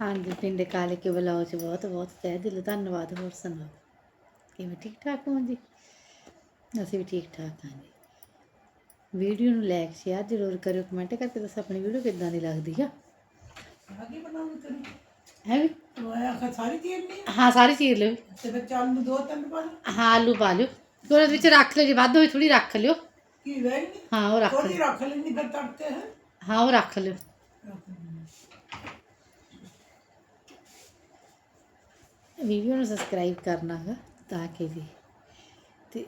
ਹਾਂਜੀ ਪਿੰਡ ਕਾਲੇ ਕੇ ਬਲਾਉ ਚ ਬਹੁਤ ਬਹੁਤ ਤਹਿ ਦਿਲੋਂ ਧੰਨਵਾਦ ਹੋਰ ਸੁਣਾਓ? ਕਿਵੇਂ ਠੀਕ ਠਾਕ ਹੋ ਜੀ? ਅਸੀਂ ਵੀ ਠੀਕ ਠਾਕ ਹਾਂ ਜੀ। ਵੀਡੀਓ ਨੂੰ ਲਾਈਕ ਸ਼ੇਅਰ ਜ਼ਰੂਰ ਕਰਿਓ ਕਮੈਂਟ ਕਰਕੇ ਦੱਸੋ ਆਪਣੀ ਵੀਡੀਓ ਕਿੱਦਾਂ ਦੀ ਲੱਗਦੀ ਆ। ਆਗੇ ਬਣਾਉਂ ਤੈਨੂੰ ਹੈ ਵੀ? ਖਾ ਸਾਰੀ ਤੀਰ ਨਹੀਂ ਹਾਂ ਸਾਰੀ ਚੀਰ ਲਿਓ ਤੇ ਫਿਰ ਚੱਲ ਨੂੰ ਦੋ ਤਿੰਨ ਪਾ ਲਓ। ਹਾਂ ਆਲੂ ਪਾ ਲਿਓ। ਥੋੜਾ ਉਹਦੇ ਵਿੱਚ ਰੱਖ ਲਿਓ ਜੇ ਵੱਧ ਹੋਈ ਥੋੜੀ ਰੱਖ ਲਿਓ। ਕੀ ਨਹੀਂ ਹਾਂ ਉਹ ਰੱਖ ਥੋੜੀ ਲਿਓ। ਰੱਖ ਲੈਣੀ ਫਿਰ ਤੜਕੇ ਹੈ? ਹਾਂ ਉਹ ਰੱਖ ਲਿਓ। ਵੀਡੀਓ ਨੂੰ ਸਬਸਕ੍ਰਾਈਬ ਕਰਨਾ ਹੈ ਤਾਂ ਕਿ ਜੀ। ਤੇ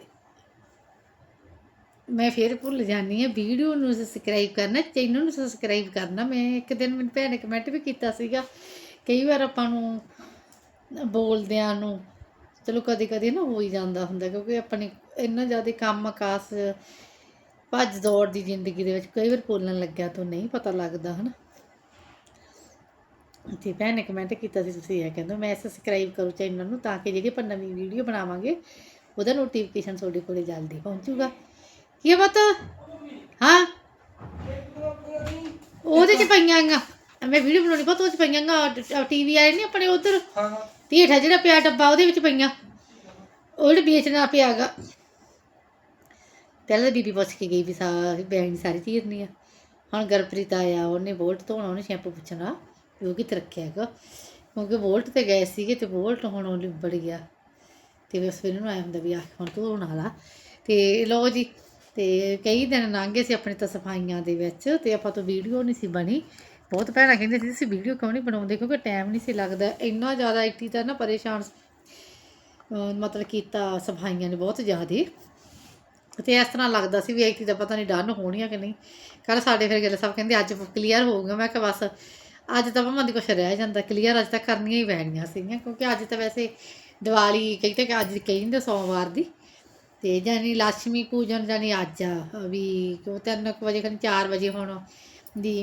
ਮੈਂ ਫਿਰ ਭੁੱਲ ਜਾਂਦੀ ਹਾਂ, ਵੀਡੀਓ ਨੂੰ ਸਬਸਕ੍ਰਾਈਬ ਕਰਨਾ, ਚੈਨਲ ਨੂੰ ਸਬਸਕ੍ਰਾਈਬ ਕਰਨਾ। ਮੈਂ ਇੱਕ ਦਿਨ ਮੈਨੂੰ ਭੈਣ ਨੇ ਕਮੈਂਟ ਵੀ ਕੀਤਾ ਸੀਗਾ, ਕਈ ਵਾਰ ਆਪਾਂ ਨੂੰ ਬੋਲਦਿਆਂ ਨੂੰ ਚਲੋ ਕਦੇ ਕਦੇ ਨਾ ਹੋ ਹੀ ਜਾਂਦਾ ਹੁੰਦਾ, ਕਿਉਂਕਿ ਆਪਣੀ ਇੰਨਾ ਜ਼ਿਆਦਾ ਕੰਮ ਕਾਸ ਭੱਜ ਦੌੜ ਦੀ ਜ਼ਿੰਦਗੀ ਦੇ ਵਿੱਚ ਕਈ ਵਾਰ ਬੋਲਣ ਲੱਗਿਆ ਤਾਂ ਨਹੀਂ ਪਤਾ ਲੱਗਦਾ, ਹਨਾ। ਤੇ ਭੈਣ ਨੇ ਕਮੈਂਟ ਕੀਤਾ ਸੀ ਤੁਸੀਂ ਇਹ ਕਹਿੰਦੇ ਮੈਂ ਸਬਸਕ੍ਰਾਈਬ ਕਰੋ ਚੈਨਲ ਨੂੰ ਤਾਂ ਕਿ ਜਿਹੜੀ ਆਪਾਂ ਨਵੀਂ ਵੀਡੀਓ ਬਣਾਵਾਂਗੇ ਉਹਦਾ ਨੋਟੀਫਿਕੇਸ਼ਨ ਤੁਹਾਡੇ ਕੋਲੇ ਜਲਦੀ ਪਹੁੰਚੂਗਾ। ਕੀ ਪਤਾ? ਹਾਂ? ਉਹਦੇ ਚ ਪਈਆਂ ਗਾ ਮੈਂ ਵੀਡੀਓ ਬਣਾਉਣੀ ਬਹੁਤ ਉਹ ਚ ਪਈਆਂ ਗਾ ਟੀਵੀ ਆਏ ਨਹੀਂ ਆਪਣੇ ਉਧਰ? ਹਾਂ। ਹਾਂ ਤੀਠਾ ਜਿਹੜਾ ਪਿਆ ਡੱਬਾ ਉਹਦੇ ਵਿੱਚ ਪਈਆਂ। ਉਹ ਜਿਹੜਾ ਵੇਚਣਾ ਪਿਆਗਾ ਪਹਿਲਾਂ ਬੀਬੀ ਪੁੱਛ ਕੇ ਗਈ ਵੀ ਸਾਰੀ ਬੈਗ ਸਾਰੀ ਚੀਰਨੀ ਆ। ਹੁਣ ਗਰਪ੍ਰੀਤ ਆਇਆ ਉਹਨੇ ਵੋਲਟ ਧੋਣਾ ਉਹਨੇ ਸ਼ੈਂਪੂ ਪੁੱਛਣਾ। ਵੀ ਉਹ ਕਿੱਥੇ ਰੱਖਿਆ ਹੈਗਾ। ਕਿਉਂਕਿ ਵੋਲਟ ਤੇ ਗਏ ਸੀਗੇ ਤੇ ਵੋਲਟ ਹੁਣ ਉਹ ਲਿਬੜ ਗਿਆ। ਤੇ ਬਸ ਫਿਰ ਇਹਨੂੰ ਆਇਆ ਹੁੰਦਾ ਵੀ ਆ ਹੁਣ ਤੂੰ ਧੋਣ ਵਾਲਾ। ਤੇ ਲੋ ਜੀ, ਤੇ ਕਈ ਦਿਨ ਲੰਘੇ ਸੀ ਆਪਣੇ ਤਾਂ ਸਫਾਈਆਂ ਦੇ ਵਿੱਚ ਤੇ ਆਪਾਂ ਤੋਂ ਵੀਡੀਓ ਨਹੀਂ ਸੀ ਬਣੀ। ਬਹੁਤ ਭੈਣਾਂ ਕਹਿੰਦੇ ਸੀ, ਤੁਸੀਂ ਵੀਡੀਓ ਕਿਉਂ ਨਹੀਂ ਬਣਾਉਂਦੇ? ਕਿਉਂਕਿ ਟਾਈਮ ਨਹੀਂ ਸੀ ਲੱਗਦਾ। ਇੰਨਾ ਜ਼ਿਆਦਾ ਇੱਟੀ ਤਾਂ ਨਾ ਪਰੇਸ਼ਾਨ ਮਤਲਬ ਕੀਤਾ ਸਫਾਈਆਂ ਨੇ ਬਹੁਤ ਜ਼ਿਆਦਾ। ਤੇ ਇਸ ਤਰ੍ਹਾਂ ਲੱਗਦਾ ਸੀ ਵੀ ਆਈਟੀ ਦਾ ਪਤਾ ਨਹੀਂ ਡਨ ਹੋਣੀਆਂ ਕਿ ਨਹੀਂ। ਕੱਲ ਸਾਡੇ ਫਿਰ ਗੱਲ ਸਭ ਕਹਿੰਦੇ, ਅੱਜ ਕਲੀਅਰ ਹੋ ਗਿਆ ਮੈਂ ਕਿਹਾ ਬਸ ਅੱਜ ਤਾਂ ਮੰਮਾ ਦੀ ਕੁਛ ਰਹਿ ਜਾਂਦਾ ਕਲੀਅਰ ਅੱਜ ਤਾਂ ਕਰਨੀਆਂ ਹੀ ਪੈਣੀਆਂ ਸੀਗੀਆਂ, ਕਿਉਂਕਿ ਅੱਜ ਤਾਂ ਵੈਸੇ ਦੀਵਾਲੀ ਕਹਿੰਦੇ ਕਿ ਅੱਜ ਕਹਿੰਦੇ ਸੋਮਵਾਰ ਦੀ, ਤੇ ਜਾਨੀ ਲక్ష్ਮੀ ਪੂਜਨ ਜਾਨੀ ਅੱਜ ਆ, ਵੀ ਕਿਉਂ 3:00 ਵਜੇ ਖਣ 4 ਵਜੇ ਹੁਣ ਦੀ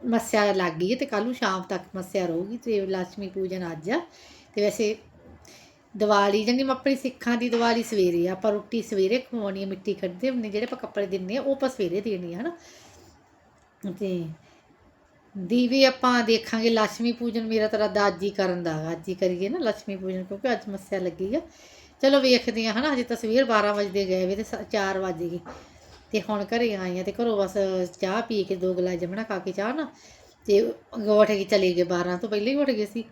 ਮੱਸਿਆ ਲੱਗ ਗਈ ਹੈ ਤੇ ਕੱਲ ਨੂੰ ਸ਼ਾਮ ਤੱਕ ਮੱਸਿਆ ਰਹੂਗੀ, ਤੇ ਲక్ష్ਮੀ ਪੂਜਨ ਅੱਜ ਆ, ਤੇ ਵੈਸੇ ਦੀਵਾਲੀ ਜਾਨੀ ਆਪਣੀ ਸਿੱਖਾਂ ਦੀ ਦੀਵਾਲੀ ਸਵੇਰੇ ਆ, ਆਪਾਂ ਰੋਟੀ ਸਵੇਰੇ ਖਵਾਉਣੀ ਮਿੱਟੀ ਕੱਢਦੇ ਹੁੰਦੇ, ਜਿਹੜੇ ਆਪਾਂ ਕੱਪੜੇ ਦਿੰਨੇ ਆ, ਉਹ ਆਪਾਂ ਸਵੇਰੇ ਦੇਣੀ ਹੈ ਹਨਾ? ਤੇ ਦੀ ਵੀ ਆਪਾਂ ਦੇਖਾਂਗੇ ਲక్ష్ਮੀ ਪੂਜਨ ਮੇਰਾ ਤੇਰਾ ਦਾਜੀ ਕਰਨ ਦਾ ਅੱਜ ਕਰੀਏ ਨਾ ਲక్ష్ਮੀ ਪੂਜਨ, ਕਿਉਂਕਿ ਅੱਜ ਮੱਸਿਆ ਲੱਗੀ ਆ। ਚਲੋ ਵੇਖਦੇ ਆ ਹਨਾ, ਹਜੇ ਤਸਵੀਰ 12 ਵਜੇ ਦੇ ਗਏ ਵੇ ਤੇ 4 ਵਜੇ ਗਏ। ਤੇ ਹੁਣ ਘਰੇ ਆਈ ਆ ਤੇ ਘਰੋਂ ਬਸ ਚਾਹ ਪੀ ਕੇ ਦੋ ਗਲਾ ਜਮਣਾ ਖਾ ਕੇ ਚਾਹ ਨਾ, ਤੇ ਉੱਠ ਕੇ ਚਲੇ ਗਏ 12 ਤੋਂ ਪਹਿਲੇ ਹੀ ਉੱਠ ਗਏ ਸੀ।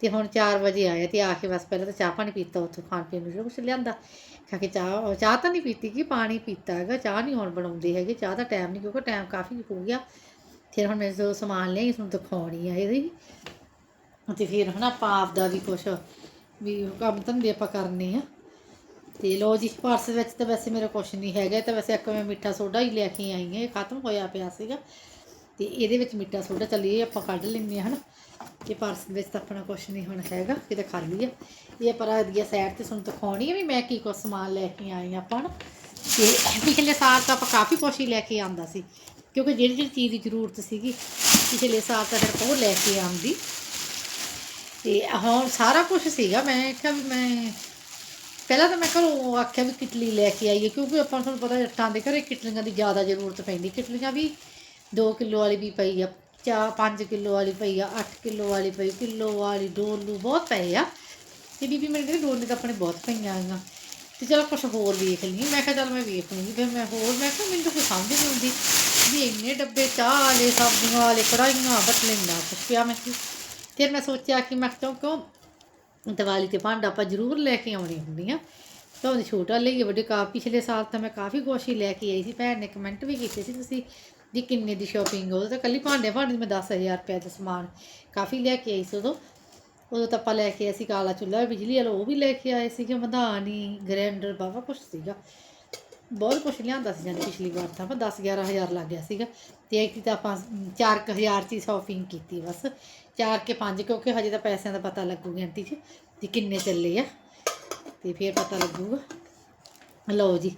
ਤੇ ਹੁਣ 4 ਵਜੇ ਆਇਆ ਤੇ ਆ ਕੇ ਬਸ ਪਹਿਲਾਂ ਤਾਂ ਚਾਹ ਪਾਣੀ ਪੀਤਾ, ਉੱਥੋਂ ਖਾਣ ਪੀਣ ਨੂੰ ਕੁਛ ਲਿਆਂਦਾ। ਖਾ ਕੇ ਚਾਹ ਚਾਹ ਤਾਂ ਨਹੀਂ ਪੀਤੀ ਕਿ ਪਾਣੀ ਪੀਤਾ ਹੈਗਾ, ਚਾਹ ਨਹੀਂ ਹੁਣ ਬਣਾਉਂਦੇ ਹੈਗੇ, ਚਾਹ ਦਾ ਟਾਈਮ ਨਹੀਂ, ਕਿਉਂਕਿ ਟਾਈਮ ਕਾਫੀ ਹੋ ਗਿਆ। ਫਿਰ ਹੁਣ ਮੈਂ ਜੋ ਸਮਾਨ ਲਿਆਈ ਤੁਹਾਨੂੰ ਦਿਖਾਉਣੀ ਆ ਇਹਦੀ ਤੇ ਫਿਰ ਹਨਾ ਆਪਾਂ ਆਪਦਾ ਵੀ ਕੁਛ ਵੀ ਕੰਮ ਧੰਦੇ ਆਪਾਂ ਕਰਨੇ ਆ। ਤੇ ਲੋ ਜੀ, ਪਰਸ ਵਿੱਚ ਤਾਂ ਵੈਸੇ ਮੇਰਾ ਕੁਛ ਨਹੀਂ ਹੈਗਾ ਤਾਂ ਵੈਸੇ ਇੱਕ ਮੈਂ ਮਿੱਠਾ ਸੋਡਾ ਹੀ ਲੈ ਕੇ ਆਈ ਹਾਂ ਇਹ ਖਤਮ ਹੋਇਆ ਪਿਆ ਸੀਗਾ। ਤੇ ਇਹਦੇ ਵਿੱਚ ਮਿੱਠਾ ਸੋਡਾ ਚੱਲੀ ਆਪਾਂ ਕੱਢ ਲੈਂਦੇ ਹਾਂ ਹਨਾ। ਇਹ ਪਰਸ ਵਿੱਚ ਤਾਂ ਆਪਣਾ ਕੁਛ ਨਹੀਂ ਹੁਣ ਹੈਗਾ ਕਿਤੇ ਖਾਲੀ ਆ। ਇਹ ਪਰ ਆਦੀਆ ਸਾਈਡ ਤੇ ਤੁਹਾਨੂੰ ਦਿਖਾਉਣੀ ਆ ਵੀ ਮੈਂ ਕੀ ਕੁਛ ਸਮਾਨ ਲੈ ਕੇ ਆਈ ਹਾਂ ਆਪਾਂ ਨਾ ਤੇ ਪਿਛਲੇ ਸਾਲ ਤਾਂ ਆਪਾਂ ਕਾਫੀ ਕੁਛ ਹੀ ਲੈ ਕੇ ਆਂਦਾ ਸੀ। ਕਿਉਂਕਿ ਜਿਹੜੀ ਜਿਹੜੀ ਚੀਜ਼ ਦੀ ਜ਼ਰੂਰਤ ਸੀਗੀ, ਪਿਛਲੇ ਸਾਲ ਤਾਂ ਫਿਰ ਉਹ ਲੈ ਕੇ ਆਉਂਦੀ ਤੇ ਹੁਣ ਸਾਰਾ ਕੁਝ ਸੀਗਾ, ਮੈਂ ਕਿਹਾ ਵੀ ਮੈਂ, ਪਹਿਲਾਂ ਤਾਂ ਮੈਂ ਘਰੋਂ ਆਖਿਆ ਵੀ ਕਿਟਲੀ ਲੈ ਕੇ ਆਈਏ, ਕਿਉਂਕਿ ਆਪਾਂ ਨੂੰ ਤੁਹਾਨੂੰ ਪਤਾ ਜੱਟਾਂ ਦੇ ਘਰੇ ਕਿਟਲੀਆਂ ਦੀ ਜ਼ਿਆਦਾ ਜ਼ਰੂਰਤ ਪੈਂਦੀ। ਕਿਟਲੀਆਂ ਵੀ 2 ਕਿਲੋ ਵਾਲੀ ਵੀ ਪਈ ਆ ਚਾ 5 ਕਿਲੋ ਵਾਲੀ ਪਈ ਆ 8 ਕਿਲੋ ਵਾਲੀ ਪਈ, ਕਿਲੋ ਵਾਲੀ ਡੋਲੂ ਬਹੁਤ ਪਏ ਆ। ਤੇ ਬੀਬੀ ਮੇਰੇ ਕਹਿੰਦੀ ਡੋਲੇ ਤਾਂ ਆਪਣੇ ਬਹੁਤ ਪਈਆਂ ਆਈਆਂ ਤੇ ਚਲੋ ਕੁਝ ਹੋਰ ਵੇਖ ਲਈ ਮੈਂ ਕਿਹਾ ਚੱਲ ਮੈਂ ਵੇਖ ਲੂੰਗੀ ਫਿਰ ਮੈਂ ਹੋਰ, ਮੈਂ ਕਿਹਾ ਮੈਨੂੰ ਤਾਂ ਕੋਈ ਸਮਝ ਨਹੀਂ ਆਉਂਦੀ। ਵੀ ਇੰਨੇ ਡੱਬੇ ਚਾਹ ਵਾਲੇ, ਸਬਜ਼ੀਆਂ ਵਾਲੇ ਕੜਾਈਆਂ ਬਟਲਿੰਗਾ ਕੁਛ ਪਿਆ ਮੈਂ। ਕਿਹਾ। ਫਿਰ ਮੈਂ ਸੋਚਿਆ ਕਿ ਮੈਂ ਕਿਉਂ ਕਿਉਂ ਦੀਵਾਲੀ ਤੇ ਭਾਂਡਾ ਆਪਾਂ ਜ਼ਰੂਰ ਲੈ ਕੇ ਆਉਣੀ ਹੁੰਦੀ ਹੁੰਦੀਆਂ ਭਾਵੇਂ ਛੋਟਾ ਲਈ ਵੱਡੇ ਕਾ, ਪਿਛਲੇ ਸਾਲ ਤਾਂ ਮੈਂ ਕਾਫੀ ਕੁਛ ਹੀ ਲੈ ਕੇ ਆਈ ਸੀ। ਭੈਣ ਨੇ ਕਮੈਂਟ ਵੀ ਕੀਤੇ ਸੀ ਤੁਸੀਂ ਵੀ ਕਿੰਨੇ ਦੀ ਸ਼ਾਪਿੰਗ ਉਹ ਤਾਂ ਕੱਲੀ ਭਾਂਡੇ ਭਾਂਡੇ ਦੀ ਮੈਂ 10000 ਰੁਪਏ ਦਾ ਸਮਾਨ ਕਾਫੀ ਲੈ ਕੇ ਆਈ ਸੀ ਉਦੋਂ। ਉਦੋਂ ਤਾਂ ਆਪਾਂ ਲੈ ਕੇ ਆਏ ਸੀ ਕਾਲਾ ਚੁੱਲ੍ਹਾ, ਬਿਜਲੀ ਵਾਲਾ, ਉਹ ਵੀ ਲੈ ਕੇ ਆਏ ਸੀਗੇ। ਮਧਾਨੀ ਗ੍ਰੈਂਡਰ ਬਾਵਾ ਕੁਛ ਸੀਗਾ। ਬਹੁਤ ਕੁਛ ਲਿਆਂਦਾ ਸੀ ਜਾਂਦੀ ਪਿਛਲੀ ਵਾਰ ਤਾਂ ਆਪਾਂ 10 11000 ਲੱਗ ਗਿਆ ਸੀਗਾ। ਤੇ ਇਹ ਤਾਂ ਆਪਾਂ 4000 ਦੀ ਸ਼ਾਪਿੰਗ ਕੀਤੀ ਬਸ। 4 ਕੇ 5 ਕਿਉਂਕਿ ਹਜੇ ਤਾਂ ਪੈਸਿਆਂ ਦਾ ਪਤਾ ਲੱਗੂ ਗਿਣਤੀ 'ਚ ਵੀ ਕਿੰਨੇ ਚੱਲੇ ਆ। ਤੇ ਫਿਰ ਪਤਾ ਲੱਗੂਗਾ। ਲਓ ਜੀ,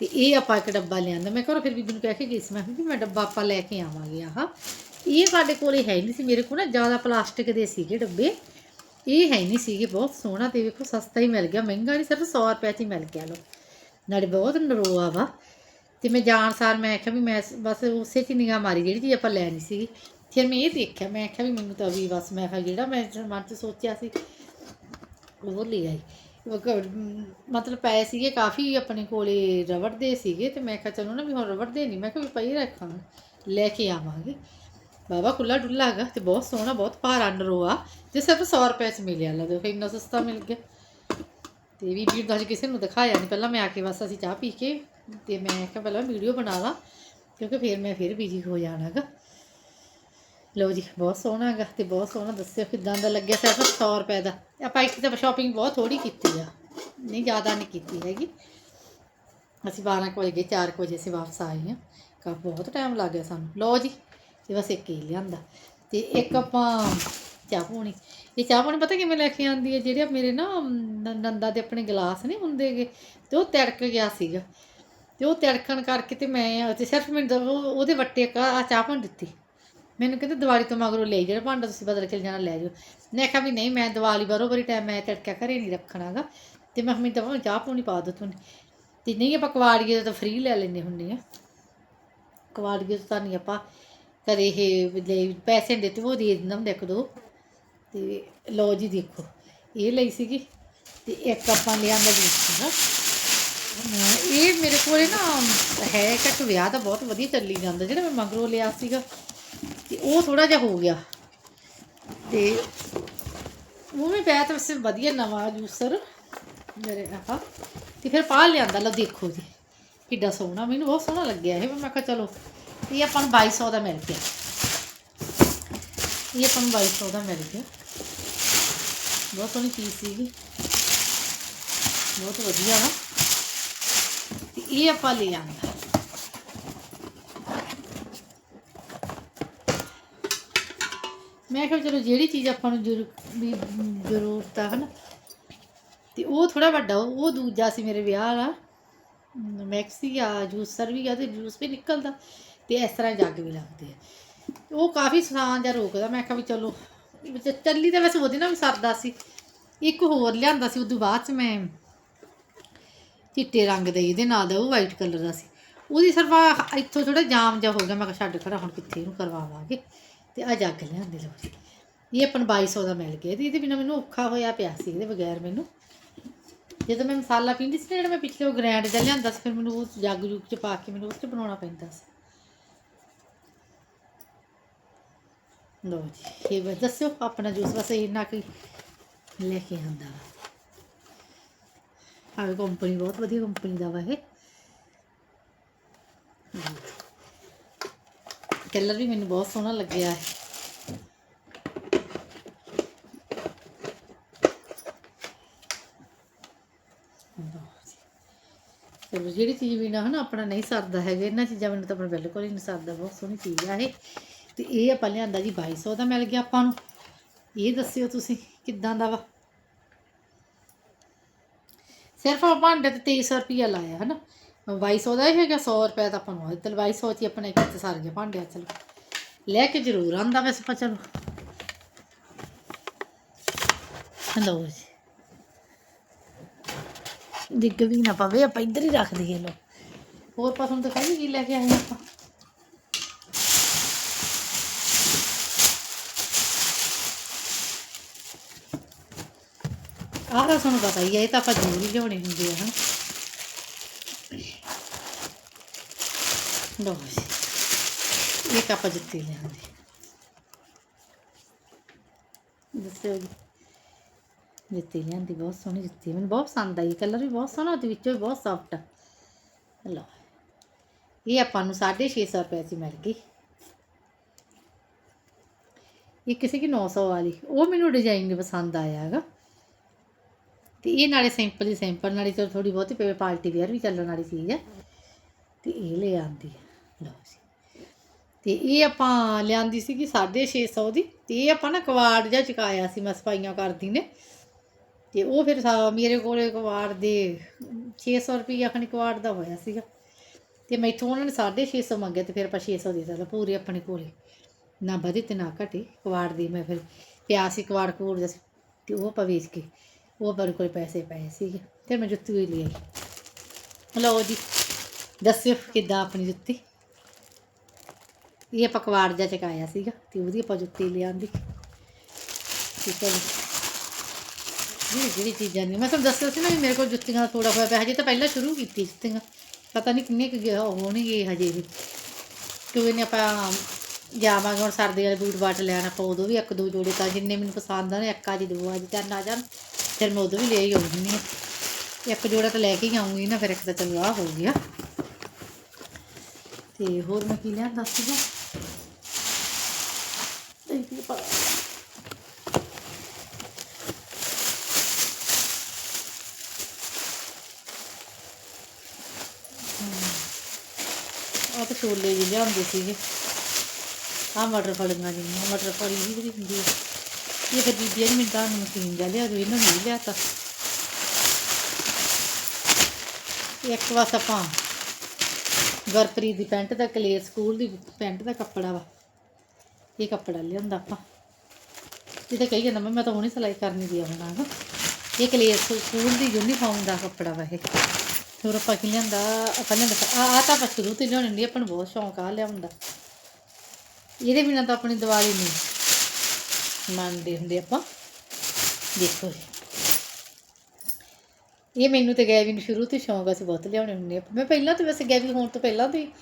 ਤੇ ਇਹ ਆਪਾਂ ਇੱਕ ਡੱਬਾ ਲਿਆਂਦਾ। ਮੈਂ ਘਰੋਂ ਫਿਰ ਬੀਬੀ ਨੂੰ ਕਹਿ ਕੇ ਗਈ ਸੀ, ਮੈਂ ਕਿਹਾ ਵੀ ਮੈਂ ਡੱਬਾ ਆਪਾਂ ਲੈ ਕੇ ਆਵਾਂਗੇ ਆਹ। ਇਹ ਸਾਡੇ ਕੋਲੇ ਹੈ ਨਹੀਂ ਸੀ, ਮੇਰੇ ਕੋਲ ਨਾ ਜ਼ਿਆਦਾ ਪਲਾਸਟਿਕ ਦੇ ਸੀਗੇ ਡੱਬੇ। ਇਹ ਹੈ ਨਹੀਂ ਸੀਗੇ, ਬਹੁਤ ਸੋਹਣਾ ਤੇ ਵੇਖੋ ਸਸਤਾ ਹੀ ਮਿਲ ਗਿਆ, ਮਹਿੰਗਾ ਨਹੀਂ, ਸਿਰਫ 100 ਰੁਪਏ 'ਚ ਹੀ ਮਿਲ ਗਿਆ ਲੋ ਨਾਲੇ ਬਹੁਤ ਨਰੋਆ ਵਾ। ਤੇ ਮੈਂ ਜਾਣ ਸਾਰ ਮੈਂ ਆਖਿਆ ਵੀ ਮੈਂ ਬਸ ਉਸੇ 'ਚ ਨਿਗਾਹ ਮਾਰੀ, ਜਿਹੜੀ ਚੀਜ਼ ਆਪਾਂ ਲੈਣੀ ਸੀਗੀ। ਫਿਰ ਮੈਂ ਇਹ ਦੇਖਿਆ, ਮੈਂ ਆਖਿਆ ਵੀ ਮੈਨੂੰ ਤਾਂ ਵੀ ਬਸ, ਮੈਂ ਕਿਹਾ ਜਿਹੜਾ ਮੈਂ ਮਨ 'ਚ ਸੋਚਿਆ ਸੀ, ਉਹ ਲੈ ਆਈ। ਮਤਲਬ ਪਏ ਸੀਗੇ ਕਾਫੀ ਆਪਣੇ ਕੋਲੇ ਰਬੜ ਦੇ ਸੀਗੇ ਤੇ ਮੈਂ ਕਿਹਾ ਚਲੋ ਨਾ ਵੀ ਹੁਣ ਰਬੜ ਦੇ ਨਹੀਂ ਮੈਂ ਕਿਹਾ ਵੀ ਪਈ ਰੱਖਾਂ ਲੈ ਕੇ ਆਵਾਂਗੇ। ਬਾਬਾ ਖੁੱਲਾ ਡੁੱਲਾ ਹੈਗਾ ਤੇ ਬਹੁਤ ਸੋਹਣਾ, ਬਹੁਤ ਭਾਰਾ ਨਰੋ ਆ ਤੇ ਸਿਰਫ 100 ਰੁਪਏ ਚ ਮਿਲਿਆ, ਲਾ ਦੇਖੋ ਇੰਨਾ ਸਸਤਾ ਮਿਲ ਗਿਆ। ਤੇ ਵੀ ਵੀਡੀਓ ਦਾ ਕਿਸੇ ਨੂੰ ਦਿਖਾਇਆ ਨਹੀਂ ਪਹਿਲਾਂ ਮੈਂ ਆ ਕੇ ਬਸ ਅਸੀਂ ਚਾਹ ਪੀ ਕੇ ਤੇ ਮੈਂ ਕਿਹਾ ਪਹਿਲਾਂ ਵੀਡੀਓ ਬਣਾ ਲਾ, ਕਿਉਂਕਿ ਫਿਰ ਮੈਂ ਫਿਰ ਬਿਜ਼ੀ ਹੋ ਜਾਣਾਗਾ। ਲਓ ਜੀ, ਬਹੁਤ ਸੋਹਣਾ ਹੈਗਾ ਤੇ ਬਹੁਤ ਸੋਹਣਾ ਦੱਸਿਓ ਕਿਦਾਂ ਦਾ ਲੱਗਿਆ ਸਿਰਫ 100 ਰੁਪਏ ਦਾ। ਆਪਾਂ ਇੱਕ ਤਾਂ ਸ਼ਾਪਿੰਗ ਬਹੁਤ ਥੋੜੀ ਕੀਤੀ ਆ, ਨਹੀਂ ਜ਼ਿਆਦਾ ਨਹੀਂ ਕੀਤੀ ਹੈਗੀ। ਅਸੀਂ 12 ਕੁ ਵਜੇ ਗਏ 4 ਕੁ ਵਜੇ ਅਸੀਂ ਵਾਪਸ ਆਏ ਹਾਂ। ਕਾ ਬਹੁਤ ਟਾਈਮ ਲੱਗ ਗਿਆ ਸਾਨੂੰ। ਲਓ ਜੀ ਤੇ ਬਸ ਇੱਕ ਹੀ ਲਿਆਂਦਾ। ਤੇ ਇੱਕ ਆਪਾਂ ਚਾਹ ਪੂਣੀ। ਇਹ ਚਾਹ ਪੂਣੀ ਪਤਾ ਕਿਵੇਂ ਲੈ ਕੇ ਆਂਦੀ ਹੈ? ਜਿਹੜੇ ਮੇਰੇ ਨਾ ਨ- ਨੰਦਾ ਦੇ ਆਪਣੇ ਗਲਾਸ ਨਹੀਂ ਹੁੰਦੇਗੇ ਤੇ ਉਹ ਤਿੜਕ ਗਿਆ ਸੀਗਾ। ਤੇ ਉਹ ਤਿੜਕਣ ਕਰਕੇ ਤੇ ਮੈਂ ਤੇ ਸਿਰਫ ਮੈਨੂੰ ਤਾਂ ਉਹ- ਉਹਦੇ ਵੱਟੇ ਇੱਕ ਆਹ ਚਾਹ ਪੂਣੀ ਦਿੱਤੀ। ਮੈਨੂੰ ਕਹਿੰਦੇ, ਦੀਵਾਲੀ ਤੋਂ ਮਗਰੋਂ ਲੈ ਜਿਹੜਾ ਭਾਂਡਾ, ਤੁਸੀਂ ਬਦਲ ਕੇ ਜਾਣਾ ਲੈ ਜਾਓ। ਮੈਂ ਕਿਹਾ ਵੀ ਨਹੀਂ, ਮੈਂ ਦੀਵਾਲੀ ਬਰੋਬਰੀ ਟਾਈਮ ਮੈਂ ਤੜਕਾ ਘਰੇ ਨਹੀਂ ਰੱਖਣਾਗਾ। ਤੇ ਮੈਂ ਮੈਨੂੰ ਤਾਂ ਚਾਹ ਪੂਣੀ ਪਾ ਦੋ ਤੁਹਾਨੂੰ ਤੇ ਨਹੀਂ, ਆਪਾਂ ਕਵਾੜੀਏ ਤਾਂ ਫ੍ਰੀ ਲੈ ਲੈਂਦੇ ਹੁੰਦੇ ਆ। ਕਵਾੜੀਏ ਤੋਂ ਤਾਂ ਨਹੀਂ ਆਪਾਂ ਕਦੇ ਇਹ ਲੈ ਪੈਸੇ ਨੀ ਦਿੱਤੇ, ਉਹ ਦੇ ਦਿੰਦਾ ਹੁੰਦਾ ਇੱਕ ਦੋ। ਤੇ ਲਓ ਜੀ ਦੇਖੋ, ਇਹ ਲਈ ਸੀਗੀ ਤੇ ਇੱਕ ਆਪਾਂ ਲਿਆਂਦਾ ਜੂਸ ਨਾ ਇਹ ਮੇਰੇ ਕੋਲੇ ਨਾ ਹੈ ਇੱਕ ਵਿਆਹ ਤਾਂ ਬਹੁਤ ਵਧੀਆ ਚੱਲੀ ਜਾਂਦਾ, ਜਿਹੜਾ ਮੈਂ ਮਗਰੋਂ ਲਿਆ ਸੀਗਾ। ਤੇ ਉਹ ਥੋੜਾ ਜਿਹਾ ਹੋ ਗਿਆ। ਤੇ ਉਹ ਵੀ ਪਿਆ ਤਾਂ ਵੈਸੇ ਵਧੀਆ ਨਵਾਂ ਜੂਸਰ, ਮੇਰੇ ਆਹ। ਤੇ ਫਿਰ ਪਾ ਲਿਆਂਦਾ, ਲਓ ਦੇਖੋ ਜੀ, ਕਿੱਡਾ ਸੋਹਣਾ, ਮੈਨੂੰ ਬਹੁਤ ਸੋਹਣਾ ਲੱਗਿਆ ਇਹ। ਮੈਂ ਕਿਹਾ ਚਲੋ, ਇਹ ਆਪਾਂ ਨੂੰ 2200 ਦਾ ਮਿਲ ਗਿਆ। ਇਹ ਆਪਾਂ ਨੂੰ 2200 ਦਾ ਮਿਲ ਗਿਆ। ਬਹੁਤ ਸੋਹਣੀ ਚੀਜ਼ ਸੀਗੀ। ਬਹੁਤ ਵਧੀਆ ਵਾ। ਤੇ ਇਹ ਆਪਾਂ ਲੈ ਆਂਦਾ। ਮੈਂ ਕਿਹਾ ਚਲੋ ਜਿਹੜੀ ਚੀਜ਼ ਆਪਾਂ ਨੂੰ ਜ਼ਰੂ- ਜ਼ਰੂਰਤ ਆ ਹਨਾ। ਤੇ ਉਹ ਥੋੜਾ ਵੱਡਾ, ਉਹ ਉਹ ਦੂਜਾ ਸੀ ਮੇਰੇ ਵਿਆਹ ਵਾਲਾ ਮੈਕਸੀ ਆ, ਜੂਸਰ ਵੀ ਆ ਤੇ ਜੂਸ ਵੀ ਨਿਕਲਦਾ। ਤੇ ਇਸ ਤਰ੍ਹਾਂ ਜੱਗ ਵੀ ਲੱਗਦੇ ਆ। ਉਹ ਕਾਫੀ ਸਾਂ ਜਾਂ ਰੋਕਦਾ। ਮੈਂ ਕਿਹਾ ਵੀ ਚਲੋ ਚੱਲੀ ਤਾਂ ਵੈਸੇ ਉਹਦੇ ਨਾਲ ਵੀ ਸਰਦਾ ਸੀ। ਇੱਕ ਹੋਰ ਲਿਆਂਦਾ ਸੀ, ਉਦੋਂ ਬਾਅਦ ਚ ਮੈਂ ਚਿੱਟੇ ਰੰਗ ਦਾ ਇਹਦੇ ਨਾਲ ਦਾ ਉਹ ਵਾਈਟ ਕਲਰ ਦਾ ਸੀ। ਉਹਦੀ ਸਰਵਾ ਇੱਥੋਂ ਥੋੜਾ ਜਾਮ ਜਾ ਹੋ ਗਿਆ, ਮੈਂ ਕਿਹਾ ਛੱਡ ਖੜਾ, ਹੁਣ ਕਿੱਥੇ ਇਹਨੂੰ ਕਰਵਾਵਾਂਗੇ। ਤੇ ਆ ਜੱਗ ਲਿਆਂਦੇ ਲਓ ਜੀ। ਇਹ ਆਪਾਂ ਨੂੰ 2200 ਦਾ ਮਿਲ ਗਿਆ, ਤੇ ਇਹਦੇ ਬਿਨਾ ਮੈਨੂੰ ਔਖਾ ਹੋਇਆ ਪਿਆ ਸੀ, ਇਹਦੇ ਬਗੈਰ ਮੈਨੂੰ। ਜਦੋਂ ਮੈਂ ਮਸਾਲਾ ਪੀਂਦੀ ਸੀ ਨਾ ਜਿਹੜਾ ਮੈਂ ਪਿਛਲੇ ਉਹ ਗ੍ਰੈਂਡ ਦਾ ਲਿਆਂਦਾ ਸੀ, ਫਿਰ ਮੈਨੂੰ ਉਹ ਜੱਗ ਜੁਗ ਚ ਪਾ ਕੇ, ਮੈਨੂੰ ਉਸ ਚ ਬਣਾਉਣਾ ਪੈਂਦਾ ਸੀ। ਲੋ ਜੀ, ਇਹ ਦੱਸਿਓ, ਆਪਣਾ ਜੂਸ ਬਸ ਇੰਨਾ ਕੁ ਲੈ ਕੇ ਆਂਦਾ ਹਾਂ ਕੰਪਨੀ, ਬਹੁਤ ਵਧੀਆ ਕੰਪਨੀ ਦਾ ਵਾ ਇਹ। ਕਲਰ ਵੀ ਮੈਨੂੰ ਬਹੁਤ ਸੋਹਣਾ ਲੱਗਿਆ ਹੈ। ਚਲੋ, ਜਿਹੜੀ ਚੀਜ਼ ਵੀ ਨਾ ਹਨਾ ਆਪਣਾ ਨਹੀਂ ਸਰਦਾ ਹੈਗਾ, ਇਹਨਾਂ ਚੀਜ਼ਾਂ ਮੈਨੂੰ ਤਾਂ ਆਪਣਾ ਬਿਲਕੁਲ ਹੀ ਨਹੀਂ ਸਰਦਾ, ਬਹੁਤ ਸੋਹਣੀ ਚੀਜ਼ ਆ ਇਹ। ਤੇ ਇਹ ਆਪਾਂ ਲਿਆਂਦਾ ਜੀ 2200 ਦਾ ਮਿਲ ਗਿਆ ਆਪਾਂ ਨੂੰ। ਇਹ ਦੱਸਿਓ ਤੁਸੀਂ ਕਿੱਦਾਂ ਦਾ ਵਾ? ਸਿਰਫ ਆਪਾਂ ਭਾਂਡੇ ਤੇ 2300 ਰੁਪਿਆ ਲਾਇਆ, ਹਨਾ? 2200 ਦਾ ਇਹ ਹੈਗਾ 100 ਰੁਪਏ ਤਾਂ ਆਪਾਂ ਨੂੰ ਦਿੱਤਾ। 2200 ਚ ਹੀ ਆਪਣੇ ਇੱਕ ਤੇ ਸਰ ਗਿਆ ਭਾਂਡਿਆਂ ਚਲੋ ਲੈ। ਕੇ ਜ਼ਰੂਰ ਆਂਦਾ ਵੈਸੇ ਪਾ ਚਲੋ। ਲਓ ਜੀ। ਡਿੱਗ ਵੀ ਨਾ ਪਵੇ, ਆਪਾਂ ਇੱਧਰ ਹੀ ਰੱਖ ਦਈਏ ਲੋ ਹੋਰ ਪਾਸੋਂ ਤਾਂ ਦਿਖਾਈ ਕੀ ਲੈ ਕੇ ਆਏ ਆਪਾਂ। ਆਹ ਤਾਂ ਤੁਹਾਨੂੰ ਪਤਾ ਹੀ ਹੈ ਇਹ ਤਾਂ ਆਪਾਂ ਜ਼ਰੂਰ ਹੀ ਲਿਆਉਣੇ ਹੁੰਦੇ ਆ ਹਾਂ ਲਓ ਜੀ, ਇਹ ਤਾਂ ਆਪਾਂ ਜੁੱਤੀ ਲਿਆਂਦੇ। ਦੱਸਿਓ ਜੀ, ਜੁੱਤੀ ਲਿਆਂਦੀ, ਬਹੁਤ ਸੋਹਣੀ ਜੁੱਤੀ ਮੈਨੂੰ ਬਹੁਤ ਪਸੰਦ ਆਈ, ਕਲਰ ਵੀ ਬਹੁਤ ਸੋਹਣਾ ਤੇ ਵਿੱਚੋਂ ਵੀ ਬਹੁਤ ਸੌਫਟ ਲਓ, ਇਹ ਆਪਾਂ ਨੂੰ 650 ਰੁਪਏ ਦੀ ਮਿਲ ਗਈ। ਇਹ ਕਿਸੇ ਕੀ 900 ਵਾਲੀ, ਉਹ ਮੈਨੂੰ ਡਿਜ਼ਾਈਨ ਪਸੰਦ ਆਇਆ ਹੈਗਾ। ਤੇ ਇਹ ਨਾਲੇ ਸਿੰਪਲ ਹੀ ਸਿੰਪਲ ਨਾਲੇ ਚਲੋ ਥੋੜੀ ਬਹੁਤੀ ਪੇ ਪਾਰਟੀ ਵੇਅਰ ਵੀ ਚੱਲਣ ਵਾਲੀ ਚੀਜ਼ ਹੈ। ਤੇ ਇਹ ਲੈ ਆਂਦੀ ਹੈ। ਲਓ ਜੀ। ਤੇ ਇਹ ਆਪਾਂ ਲਿਆਂਦੀ ਸੀਗੀ 650 ਦੀ ਤੇ ਇਹ ਆਪਾਂ ਨਾ ਕਵਾੜ ਜਿਹਾ ਚੁਕਾਇਆ ਸੀ ਮੈਂ ਸਫਾਈਆਂ ਕਰਦੀ ਨੇ। ਤੇ ਉਹ ਫਿਰ ਸਾ- ਮੇਰੇ ਕੋਲੇ ਕਵਾੜ ਦੇ 600 ਰੁਪਏ ਖਣੀ ਕਵਾੜ ਦਾ ਹੋਇਆ ਸੀਗਾ। ਤੇ ਮੈਥੋਂ ਉਹਨਾਂ ਨੇ 650 ਮੰਗਿਆ ਤੇ ਫਿਰ ਆਪਾਂ 600 ਦੇ ਦਿੱਤਾ ਪੂਰੇ ਆਪਣੇ ਕੋਲੇ। ਨਾ ਵਧੇ ਤੇ ਨਾ ਘਟੇ। ਕਵਾੜ ਦੀ ਮੈਂ ਫਿਰ ਪਿਆ ਸੀ ਕਵਾੜ ਕੂੜ ਜਿਹਾ ਸੀ। ਤੇ ਉਹ ਆਪਾਂ ਵੇਚ ਕੇ ਉਹ ਪਰ ਕੋਲ ਪੈਸੇ ਪਏ ਸੀਗੇ ਤੇ ਮੈਂ ਜੁੱਤੀ ਹੋਈ ਲਈ ਲਓ ਜੀ, ਦੱਸਿਓ ਕਿੱਦਾਂ ਆਪਣੀ ਜੁੱਤੀ। ਇਹ ਆਪਾਂ ਕਵਾੜ ਜਾ ਚਕਾਇਆ ਸੀਗਾ ਤੇ ਉਹਦੀ ਆਪਾਂ ਜੁੱਤੀ ਲਿਆਂਦੀ। ਠੀਕ ਹੈ ਜਿਹੜੀ ਜਿਹੜੀ ਚੀਜ਼ਾਂ ਨੇ, ਮੈਂ ਤੁਹਾਨੂੰ ਦੱਸਿਆ ਸੀ ਨਾ ਵੀ ਮੇਰੇ ਕੋਲ ਜੁੱਤੀਆਂ ਦਾ ਥੋੜਾ ਹੋਇਆ ਪਿਆ ਹਜੇ ਤਾਂ ਪਹਿਲਾਂ ਸ਼ੁਰੂ ਕੀਤੀ ਜੁੱਤੀਆਂ। ਪਤਾ ਨਹੀਂ ਕਿੰਨੇ ਕੁ ਗਿਆ ਹੋਣਗੇ ਹਜੇ ਵੀ। ਕਿਉਂਕਿ ਨੇ ਆਪਾਂ ਜਾਵਾਂਗੇ ਹੁਣ ਸਰਦੀ ਵਾਲੇ ਬੂਟ ਬਾਟ ਲੈਣ, ਆਪਾਂ ਉਦੋਂ ਵੀ ਇੱਕ ਦੋ ਜੋੜੇ ਤਾਂ ਜਿੰਨੇ ਮੈਨੂੰ ਪਸੰਦ ਆ ਨੇ ਇੱਕ ਅੱਜ ਦੋ ਅੱਜ ਤਿੰਨ ਆ ਜਾਣ। ਫਿਰ ਮੈਂ ਉਦੋਂ ਵੀ ਲੈ ਹੀ ਆਉਂਦੀ ਹਾਂ। ਇੱਕ ਜੋੜਾ ਤਾਂ ਲੈ ਕੇ ਹੀ ਆਉਂਗੀ ਨਾ ਫਿਰ ਇੱਕ ਤਾਂ ਚਲੋ ਆ ਹੋ ਗਿਆ। ਤੇ ਹੋਰ ਮੈਂ ਕੀ ਲਿਆਂਦਾ ਸੀਗਾ? ਇਹ ਕੀ ਪਾ ਆ ਤਾਂ ਛੋਲੇ ਜਿਹੇ ਲਿਆਉਂਦੇ ਸੀਗੇ। ਆ ਮਟਰ ਫਲੀਆਂ ਜਿਹੀਆਂ ਮਟਰ ਫਲੀ ਵੀ ਜਿਹੜੀ ਹੁੰਦੀ ਹੈ ਇਹ ਫਿਰ ਬੀਬੀ ਨੇ ਮੈਨੂੰ ਤਾਂ ਮਸ਼ੀਨ ਜਾ ਲਿਆ ਦੋ ਇਹਨੂੰ ਨੂੰ ਨਹੀਂ ਲਿਆਤਾ। ਇੱਕ ਵਾਰ ਆਪਾਂ ਗੁਰਪ੍ਰੀਤ ਦੀ ਪੈਂਟ ਦਾ ਕਲੇਰ ਸਕੂਲ ਦੀ ਪੈਂਟ ਦਾ ਕੱਪੜਾ ਵਾ। ਇਹ ਕੱਪੜਾ ਲਿਆਂਦਾ ਆਪਾਂ। ਇਹ ਤਾਂ ਕਹੀ ਜਾਂਦਾ ਮੈਂ ਮੈਂ ਤਾਂ ਹੁਣੇ ਸਿਲਾਈ ਕਰਨੀ ਦੀ ਆਉਣਾ ਨਾ ਇਹ ਕਲੇਰ ਸਕੂਲ ਦੀ ਯੂਨੀਫਾਰਮ ਦਾ ਕੱਪੜਾ ਵਾ ਇਹ। ਫਿਰ ਆਪਾਂ ਕੀ ਲਿਆਂਦਾ? ਆਪਾਂ ਲਿਆਂਦਾ ਆ ਤਾਂ ਆਪਾਂ ਸ਼ੁਰੂ ਤੋਂ ਲਿਆਉਣੀ ਨਹੀਂ ਆਪਾਂ ਨੂੰ ਬਹੁਤ ਸ਼ੌਂਕ ਆ ਲਿਆਉਣ ਦਾ। ਇਹਦੇ ਬਿਨਾਂ ਤਾਂ ਆਪਣੀ ਦੀਵਾਲੀ ਨਹੀਂ। ਮੰਨਦੇ ਹੁੰਦੇ ਆਪਾਂ। ਦੇਖੋ ਜੀ। ਇਹ ਮੈਨੂੰ ਤੇ ਗੈਵੀ ਨੂੰ ਸ਼ੁਰੂ ਤੋਂ ਸ਼ੌਂਕ ਆ ਸੀ ਬਹੁਤ ਲਿਆਉਣੇ ਹੁੰਦੇ ਆ। ਮੈਂ ਪਹਿਲਾਂ ਤਾਂ ਵੈਸੇ ਗੈਵੀ ਹੋਣ ਤੋਂ ਪਹਿਲਾਂ ਵੀ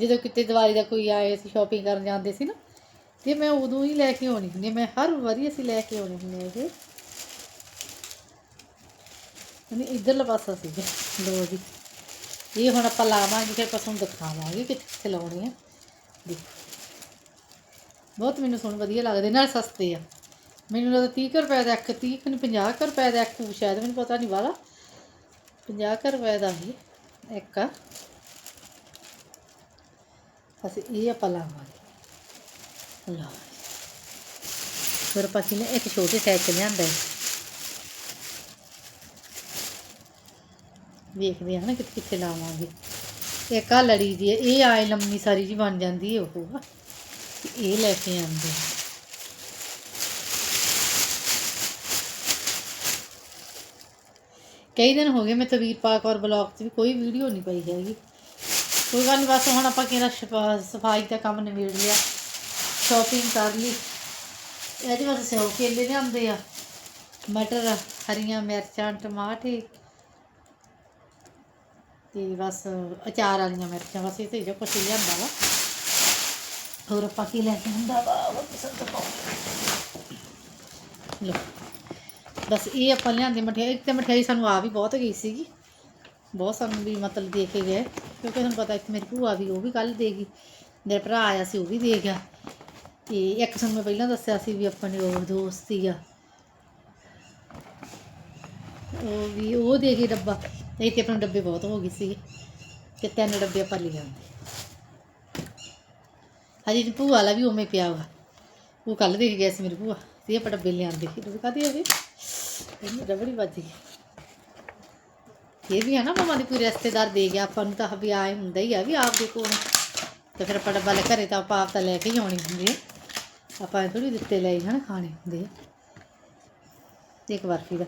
ਜਦੋਂ ਕਿਤੇ ਦੀਵਾਲੀ ਦਾ ਕੋਈ ਆਏ, ਅਸੀਂ ਸ਼ਾਪਿੰਗ ਕਰਨ ਜਾਂਦੇ ਸੀ ਨਾ, ਤੇ ਮੈਂ ਉਦੋਂ ਹੀ ਲੈ ਕੇ ਆਉਣੀ ਹੁੰਦੀ ਮੈਂ ਹਰ ਵਾਰੀ ਅਸੀਂ ਲੈ ਕੇ ਆਉਣੀ ਹੁੰਦੇ ਆ ਇਹ। ਨਹੀਂ ਇਧਰਲਾ ਪਾਸਾ ਸੀ। ਲੋ ਜੀ। ਇਹ ਹੁਣ ਆਪਾਂ ਲਾਵਾਂਗੇ, ਫਿਰ ਪਸੰਦ ਦਿਖਾਵਾਂਗੇ ਕਿ ਕਿੱਥੇ ਲਾਉਣੇ ਆ। ਦੇਖੋ। ਬਹੁਤ ਮੈਨੂੰ ਸੁਣ ਵਧੀਆ ਲੱਗਦੇ ਨਾਲ ਸਸਤੇ ਆ। ਮੈਨੂੰ ਲੱਗਦਾ 30 ਕੁ ਰੁਪਏ ਦਾ ਇੱਕ 30 ਕਿ 50 ਕੁ ਰੁਪਏ ਦਾ ਇੱਕ, ਸ਼ਾਇਦ ਮੈਨੂੰ ਪਤਾ ਨਹੀਂ ਵਾਲਾ 50 ਕੁ ਰੁਪਏ ਦਾ ਹੀ ਇੱਕ ਆ। ਅਸੀਂ ਇਹ ਆਪਾਂ ਲਾਵਾਂਗੇ। ਲਓ ਫਿਰ ਆਪਾਂ ਨੇ ਇੱਕ ਛੋਟੇ ਸਾਈਜ਼ ਚ ਲਿਆਂਦਾ ਹੈ। ਵੇਖਦੇ ਹਾਂ ਨਾ ਕਿੱਥੇ ਕਿੱਥੇ ਲਾਵਾਂਗੇ। ਇੱਕ ਆ ਲੜੀ ਦੀ ਇਹ ਆਏ ਲੰਮੀ ਸਾਰੀ ਜੀ ਬਣ ਜਾਂਦੀ ਹੈ ਉਹ ਤੇ ਇਹ ਲੈ ਕੇ ਆਂਦੇ ਕਈ ਦਿਨ ਹੋ ਗਏ ਮੈਂ ਤਵੀਰ ਪਾਕ ਔਰ ਬਲੌਗ 'ਚ ਵੀ ਕੋਈ ਵੀਡੀਓ ਨਹੀਂ ਪਾਈ ਹੈਗੀ। ਕੋਈ ਗੱਲ ਨਹੀਂ ਬਸ ਹੁਣ ਆਪਾਂ ਕਿਹੜਾ ਸਫ਼ਾਈ ਦਾ ਕੰਮ ਨਿਬੇੜ ਲਿਆ। ਸ਼ਾਪਿੰਗ ਕਰ ਲਈ। ਇਹਦੇ ਵਾਸਤੇ ਸੇਵ ਕੇਲੇ ਲਿਆਂਦੇ ਆ। ਮਟਰ, ਹਰੀਆਂ ਮਿਰਚਾਂ ਟਮਾਟੇ ਤੇ ਬਸ ਅਚਾਰ ਵਾਲੀਆਂ ਮਿਰਚਾਂ ਬਸ ਇਹ ਤੇ ਜੋ ਕੁਛ ਲਿਆਂਦਾ ਵਾ। ਹੋਰ ਆਪਾਂ ਕੀ ਲੈ ਕੇ ਹੁੰਦਾ? ਵਾ ਉਹ ਪਸੰਦ ਪਾਓ ਲੋ ਬਸ ਇਹ ਆਪਾਂ ਲਿਆਂਦੇ ਮਠਿਆਈ। ਇੱਕ ਤੇ ਮਠਿਆਈ ਸਾਨੂੰ ਆ ਵੀ ਬਹੁਤ ਗਈ ਸੀਗੀ। ਬਹੁਤ ਸਾਨੂੰ ਵੀ ਮਤਲਬ ਦੇ ਕੇ ਗਏ। ਕਿਉਂਕਿ ਤੁਹਾਨੂੰ ਪਤਾ ਇੱਕ ਮੇਰੀ ਭੂਆ ਵੀ, ਉਹ ਵੀ ਕੱਲ ਗਈ। ਮੇਰੇ ਭਰਾ ਆਇਆ ਸੀ, ਉਹ ਵੀ ਦੇ ਗਿਆ। ਤੇ ਇੱਕ ਸਾਨੂੰ ਮੈਂ ਪਹਿਲਾਂ ਦੱਸਿਆ ਸੀ ਵੀ ਆਪਣੇ ਉਹ ਦੋਸਤੀ ਆ ਉਹ ਵੀ ਉਹ ਦੇ ਗਈ ਡੱਬਾ। ਇੱਥੇ ਆਪਣੇ ਡੱਬੇ ਬਹੁਤ ਹੋ ਗਏ ਸੀਗੇ। ਤੇ ਤਿੰਨ ਡੱਬੇ ਆਪਾਂ ਲੈ ਆਂਦੇ ਹਜੇ ਜੀ ਭੂਆ ਵਾਲਾ ਵੀ ਉਵੇਂ ਪਿਆ ਵਾ। ਉਹ ਕੱਲ ਦੇਖ ਗਿਆ ਸੀ ਮੇਰੀ ਭੂਆ, ਤੇ ਇਹ ਪਟੱਬੇ ਲਿਆਂਦੇ ਸੀ। ਡੱਬੇ ਕਾਹਦੇ ਹੋਵੇ ਇਹਨੂੰ ਰਬੜੀ ਵੱਜ ਇਹ ਵੀ ਹੈ ਨਾ ਮਮਾ ਦੀ ਕੋਈ ਰਿਸ਼ਤੇਦਾਰ ਦੇ ਗਿਆ, ਆਪਾਂ ਨੂੰ ਤਾਂ ਵੀ ਆਏ ਹੁੰਦਾ ਹੀ ਆ, ਵੀ ਆਪ ਦੇ ਕੋਲ। ਤੇ ਫਿਰ ਆਪਾਂ ਡੱਬਾ ਲੈ ਘਰੇ ਤਾਂ ਆਪਾਂ ਆਪ ਤਾਂ ਲੈ ਕੇ ਹੀ ਆਉਣੀ ਹੁੰਦੀ ਹੈ ਆਪਾਂ ਥੋੜੀ ਦਿੱਤੇ ਲਈ ਹਨ ਖਾਣੇ ਹੁੰਦੇ ਤੇ ਇੱਕ ਬਰਫੀ ਦਾ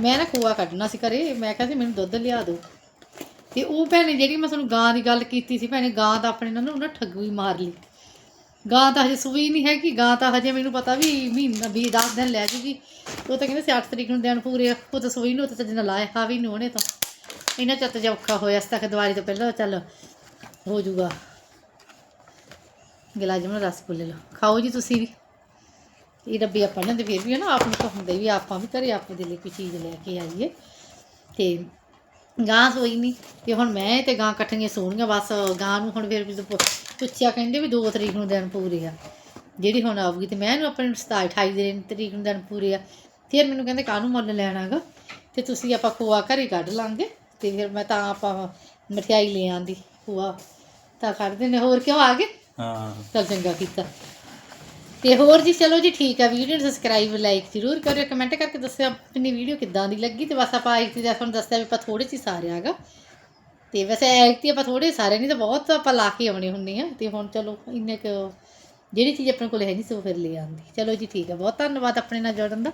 ਮੈਂ ਨਾ ਖੋਆ ਕੱਢਣਾ ਸੀ ਘਰੇ, ਮੈਂ ਕਿਹਾ ਸੀ ਮੈਨੂੰ ਦੁੱਧ ਲਿਆ ਦਿਓ। ਤੇ ਉਹ ਭੈਣੇ ਜਿਹੜੀ ਮੈਂ ਤੁਹਾਨੂੰ ਗਾਂ ਦੀ ਗੱਲ ਕੀਤੀ ਸੀ, ਭੈਣੇ ਗਾਂ ਦਾ ਆਪਣੇ ਨਾਲ ਨਾ ਉਹਨਾਂ ਠੱਗੂ ਹੀ ਮਾਰ ਲਈ। ਗਾਂ ਤਾਂ ਹਜੇ ਸੂਈ ਨਹੀਂ ਹੈਗੀ, ਗਾਂ ਤਾਂ ਹਜੇ ਮੈਨੂੰ ਪਤਾ ਵੀ ਮਹੀਨਾ, ਵੀਹ 10 ਦਿਨ ਲੈ ਜੂਗੀ। ਉਹ ਤਾਂ ਕਹਿੰਦੇ ਸੀ 8 ਤਰੀਕ ਨੂੰ ਦਿਨ ਪੂਰੇ ਆ। ਉਹ ਤਾਂ ਸੂਈ ਨੂੰ, ਉਹ ਤਾਂ ਜਿੰਨਾ ਲਾਇਆ ਖਾ ਵੀ ਨੂੰ ਉਹਨੇ ਤਾਂ। ਇਹਨਾਂ ਚੱਤ ਜਿਹਾ ਔਖਾ ਹੋਇਆ ਇਸ ਤੱਕ ਦੀਵਾਲੀ ਤੋਂ ਪਹਿਲਾਂ ਚੱਲ ਹੋ ਜੂਗਾ। ਗਿਲਾਜਮ ਨਾਲ ਰਸਗੁੱਲੇ ਲਓ। ਖਾਓ ਜੀ ਤੁਸੀਂ ਵੀ। ਇਹ ਡੱਬੇ ਆਪਾਂ ਲੈਂਦੇ ਫਿਰ ਵੀ ਹੈ ਨਾ ਆਪ ਨੂੰ ਤਾਂ ਹੁੰਦੇ ਵੀ ਆਪਾਂ ਵੀ ਘਰੇ ਆਪਾਂ ਦੇ ਲਈ ਕੋਈ ਚੀਜ਼ ਲੈ ਕੇ ਆਈਏ। ਤੇ ਗਾਂ ਸੋਈ ਨਹੀਂ ਤੇ ਹੁਣ ਮੈਂ ਤੇ ਗਾਂ ਇਕੱਠੀਆਂ ਸੋਣੀਆਂ, ਬਸ ਗਾਂ ਨੂੰ ਹੁਣ ਫਿਰ ਜਦੋਂ ਪੁੱਛਿਆ ਕਹਿੰਦੇ ਵੀ 2 ਤਰੀਕ ਨੂੰ ਦਿਨ ਪੂਰੇ ਆ। ਜਿਹੜੀ ਹੁਣ ਆਊਗੀ ਤੇ ਮੈਂ ਇਹਨੂੰ ਆਪਣੇ ਨੂੰ 27 28 ਦਿਨ ਤਰੀਕ ਨੂੰ ਦਿਨ ਪੂਰੇ ਆ। ਫਿਰ ਮੈਨੂੰ ਕਹਿੰਦੇ ਕਾਹਨੂੰ ਮੁੱਲ ਲੈਣਾਗਾ? ਤੇ ਤੁਸੀਂ ਆਪਾਂ ਖੋਆ ਘਰੇ ਕੱਢ ਲਾਂਗੇ। ਤੇ ਫਿਰ ਮੈਂ ਤਾਂ ਆਪਾਂ ਮਠਿਆਈ ਲੈ ਆਂਦੀ ਖੋਆ ਤਾਂ ਕੱਢਦੇ ਨੇ ਹੋਰ ਕਿਉਂ ਆ ਗਏ? ਹਾਂ। ਚੱਲ ਚੰਗਾ ਕੀਤਾ। ਤੇ ਹੋਰ ਜੀ ਚਲੋ ਜੀ ਠੀਕ ਆ। ਵੀਡੀਓ ਨੂੰ ਸਬਸਕ੍ਰਾਈਬ ਲਾਈਕ ਜ਼ਰੂਰ ਕਰਿਓ। ਕਮੈਂਟ ਕਰਕੇ ਦੱਸਿਓ ਆਪਣੀ ਵੀਡੀਓ ਕਿੱਦਾਂ ਦੀ ਲੱਗੀ। ਤੇ ਬਸ ਆਪਾਂ ਇੱਕ ਚੀਜ਼ ਤੁਹਾਨੂੰ ਦੱਸਿਆ ਵੀ ਆਪਾਂ ਥੋੜੇ ਜਿਹੀ ਸਾਰੇ ਆਗਾ ਤੇ ਵੈਸੇ ਐਕਟੀ ਆਪਾਂ ਥੋੜੇ ਸਾਰੇ ਨਹੀਂ ਤਾਂ ਬਹੁਤ ਆਪਾਂ ਲਾ ਕੇ ਆਉਣੇ ਹੁੰਦੇ ਆ ਤੇ ਹੁਣ ਚਲੋ ਇੰਨੇ ਕੁ ਜਿਹੜੀ ਚੀਜ਼ ਆਪਣੇ ਕੋਲ ਹੈ ਨਹੀਂ ਸੀ ਫਿਰ ਲੈ ਆਂਦੀ ਚਲੋ ਜੀ ਠੀਕ ਹੈ, ਬਹੁਤ ਧੰਨਵਾਦ ਆਪਣੇ ਨਾਲ ਜੁੜਨ ਦਾ।